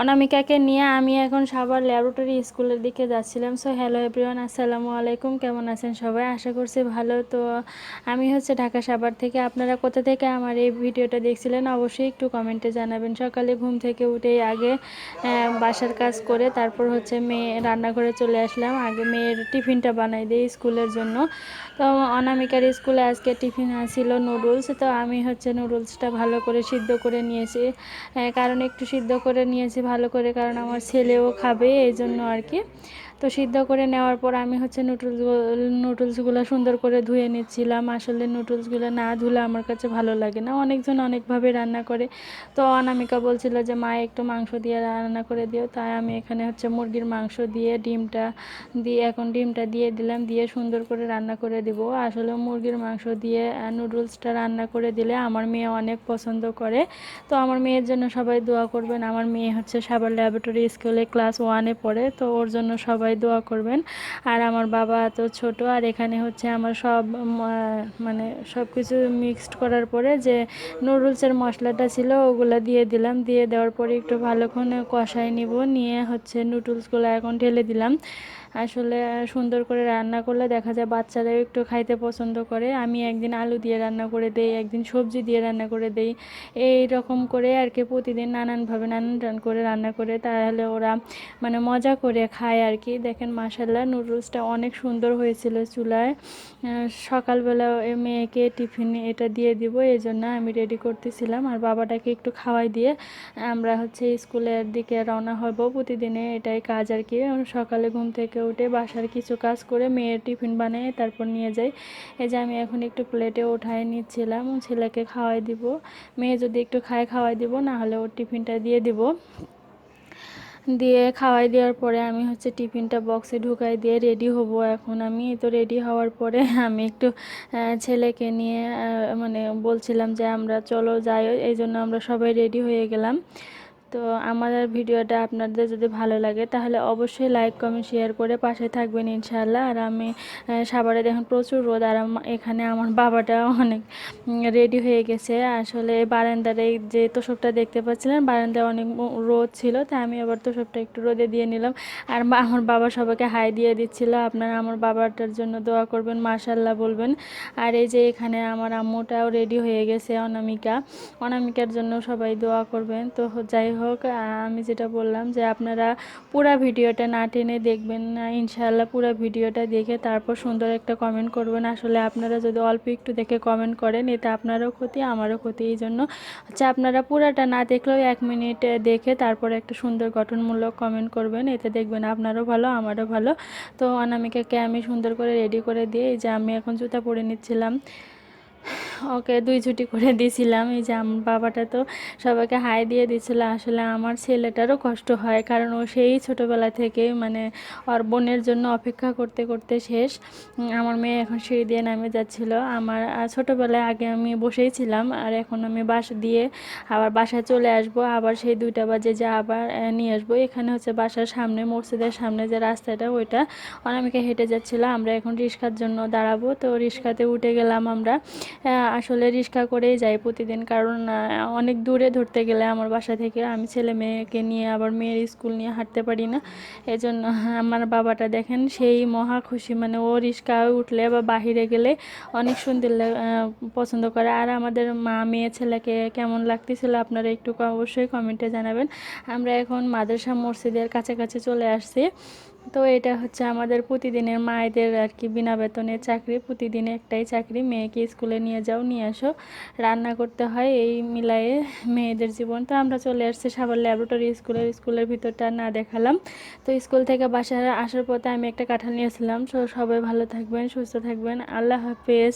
অনামিকাকে নিয়ে আমি এখন সাবার ল্যাবরেটরি স্কুলের দিকে যাচ্ছিলাম। সো হ্যালো এভরিওয়ান আসসালামু আলাইকুম। কেমন আছেন সবাই? আশা করছি ভালো। তো আমি হচ্ছে ঢাকা সাবার থেকে। আপনারা কোথা থেকে আমার এই ভিডিওটা দেখছিলেন অবশ্যই একটু কমেন্টে জানাবেন। সকালে ঘুম থেকে উঠেই আগে বাসার কাজ করে তারপর হচ্ছে মেয়ে রান্নাঘরে চলে আসলাম। আগে মেয়ের টিফিনটা বানাই দিই স্কুলের জন্য। তো অনামিকার স্কুলে আজকে টিফিন ছিল নুডলস। তো আমি হচ্ছে নুডলসটা ভালো করে সিদ্ধ করে নিয়েছি। কারণ একটু সিদ্ধ করে নিয়েছি ভালো করে কারণ আমার ছেলেও খাবে এই জন্য আর কি। তো সিদ্ধ করে নেওয়ার পর আমি হচ্ছে নুডলস নুডলসগুলো সুন্দর করে ধুয়ে নিচ্ছিলাম। আসলে নুডলসগুলো না ধুলে আমার কাছে ভালো লাগে না। অনেকজন অনেকভাবে রান্না করে। তো অনামিকা বলছিল যে, মা, একটু মাংস দিয়ে রান্না করে দিও। তাই আমি এখানে হচ্ছে মুরগির মাংস দিয়ে, ডিমটা দিয়ে, এখন ডিমটা দিয়ে দিলাম। দিয়ে সুন্দর করে রান্না করে দিব। আসলে মুরগির মাংস দিয়ে নুডলসটা রান্না করে দিলে আমার মেয়ে অনেক পছন্দ করে। তো আমার মেয়ের জন্য সবাই দোয়া করবেন। আমার মেয়ে হচ্ছে সাবার ল্যাবরেটরি স্কুলে ক্লাস ওয়ানে পড়ে। তো ওর জন্য সবাই দোয়া করবেন। আর আমার বাবা তো ছোট, আর এখানে হচ্ছে আমার সব মানে সব কিছু মিক্সড করার পরে যে নুডলসের মশলাটা ছিল ওগুলো দিয়ে দিলাম। দিয়ে দেওয়ার পরে একটু ভালোক্ষণ কষায় নিব, নিয়ে হচ্ছে নুডলসগুলো এখন ঢেলে দিলাম। আসলে সুন্দর করে রান্না করলে দেখা যায় বাচ্চারাও একটু খাইতে পছন্দ করে। আমি একদিন আলু দিয়ে রান্না করে দেই, একদিন সবজি দিয়ে রান্না করে দেই। এই রকম করে আর কি প্রতিদিন নানানভাবে নানান রান করে রান্না করে, তাহলে ওরা মানে মজা করে খায় আর কি। দেখেন মাসাল্লাহ নুডলসটা অনেক সুন্দর হয়েছিল চুলায়। সকালবেলা মেয়েকে টিফিন এটা দিয়ে দিব এই জন্য আমি রেডি করতেছিলাম। আর বাবাটাকে একটু খাওয়াই দিয়ে আমরা হচ্ছে স্কুলের দিকে রওনা হব। প্রতিদিনে এটাই কাজ আর কি। সকালে ঘুম থেকে উঠে বাসার কিছু কাজ করে মেয়ের টিফিন বানিয়ে তারপর নিয়ে যাই। এই যে আমি এখন একটু প্লেটে উঠায় নিচ্ছিলাম, ছেলেকে খাওয়াই দিব। মেয়ে যদি একটু খায় খাওয়াই দিব, না হলে ওর টিফিনটা দিয়ে দিব। দিয়ে খাওয়াই দেওয়ার পরে আমি হচ্ছে টিফিনটা বক্সে ঢুকাই দিয়ে রেডি হব এখন আমি। তো রেডি হওয়ার পরে আমি একটু ছেলেকে নিয়ে মানে বলছিলাম যে আমরা চলো যাই, এই জন্য আমরা সবাই রেডি হয়ে গেলাম। তো আমার ভিডিওটা আপনাদের যদি ভালো লাগে, তাহলে অবশ্যই লাইক কমেন্ট শেয়ার করে পাশে থাকবেন ইনশাআল্লাহ। আর আমি সাভারে দেখুন প্রচুর রোদ, আর এখানে আমার বাবাটা অনেক রেডি হয়ে গেছে। আসলে বারান্দার যে তোষকটা দেখতে পাচ্ছিলেন, বারান্দায় অনেক রোদ ছিল তাই আমি আবার তোষকটা একটু রোদে দিয়ে নিলাম। আর আমার বাবা সবাইকে হাই দিয়ে দিচ্ছিল, আপনারা আমার বাবাটার জন্য দোয়া করবেন মাশাল্লাহ বলবেন। আর এই যে এখানে আমার আম্মুটাও রেডি হয়ে গেছে, অনামিকা। অনামিকার জন্য সবাই দোয়া করবেন। তো যাই হোক আহ, আমি যেটা বললাম যে আপনারা পুরা ভিডিওটা না টেনে দেখবেন না ইনশাল্লাহ পুরো ভিডিওটা দেখে তারপর সুন্দর একটা কমেন্ট করবেন। আসলে আপনারা যদি অল্প একটু দেখে কমেন্ট করেন এতে আপনারও ক্ষতি আমারও ক্ষতি। এই জন্য হচ্ছে আপনারা পুরাটা না দেখলেও এক মিনিট দেখে তারপর একটা সুন্দর গঠনমূলক কমেন্ট করবেন। এতে দেখবেন আপনারও ভালো আমারও ভালো। তো অনামিকাকে আমি সুন্দর করে রেডি করে দিয়ে যে আমি এখন জুতা পরে নিচ্ছিলাম ওকে দুই ছুটি করে দিয়েছিলাম এই যে আমার বাবাটা তো সবাইকে হাই দিয়ে দিয়েছিল আসলে আমার ছেলেটারও কষ্ট হয় কারণ ও সেই ছোটোবেলা থেকে মানে ওর বোনের জন্য অপেক্ষা করতে করতে শেষ। আমার মেয়ে এখন সিঁড়ি দিয়ে নামে যাচ্ছিল। আমার ছোটোবেলায় আগে আমি বসেই ছিলাম আর এখন আমি বাস দিয়ে আবার বাসায় চলে আসব। আবার সেই দুইটা বাজে যা আবার নিয়ে আসব। এখানে হচ্ছে বাসার সামনে, মসজিদের সামনে যে রাস্তাটা, ওইটা। অনামিকা হেঁটে যাচ্ছিল। আমরা এখন রিক্সার জন্য দাঁড়াবো। তো রিক্সাতে উঠে গেলাম আমরা। আসলে রিক্সা করেই যাই প্রতিদিন। কারণ অনেক দূরে ধরতে গেলে আমার বাসা থেকে আমি ছেলে মেয়েকে নিয়ে আবার মেয়ের স্কুল নিয়ে হাঁটতে পারি না। এই জন্য আমার বাবাটা দেখেন সেই মহা খুশি। মানে ও রিক্সায় উঠলে বা বাহিরে গেলে অনেক সুন্দর পছন্দ করে। আর আমাদের মা মেয়ে ছেলেকে কেমন লাগতেছিল আপনারা একটু অবশ্যই কমেন্টে জানাবেন। আমরা এখন মাদ্রাসা মসজিদের কাছাকাছি চলে আসছি। তো এটা হচ্ছে আমাদের প্রতিদিনের মায়েদের আর কি বিনা বেতনের চাকরি। প্রতিদিনে একটাই চাকরি, মেয়েকে স্কুলে নিয়ে যাও, নিয়ে আসো। রান্না করতে হয়, এই মিলায়ে মেয়েদের জীবন। তো আমরা চলে আসছি সাভার ল্যাবরেটরি স্কুলের স্কুলের ভিতরটা না দেখালাম। তো স্কুল থেকে বাসায় আসার পথে আমি একটা কাঁঠাল নিয়েছিলাম সবাই ভালো থাকবেন, সুস্থ থাকবেন। আল্লাহ হাফেজ।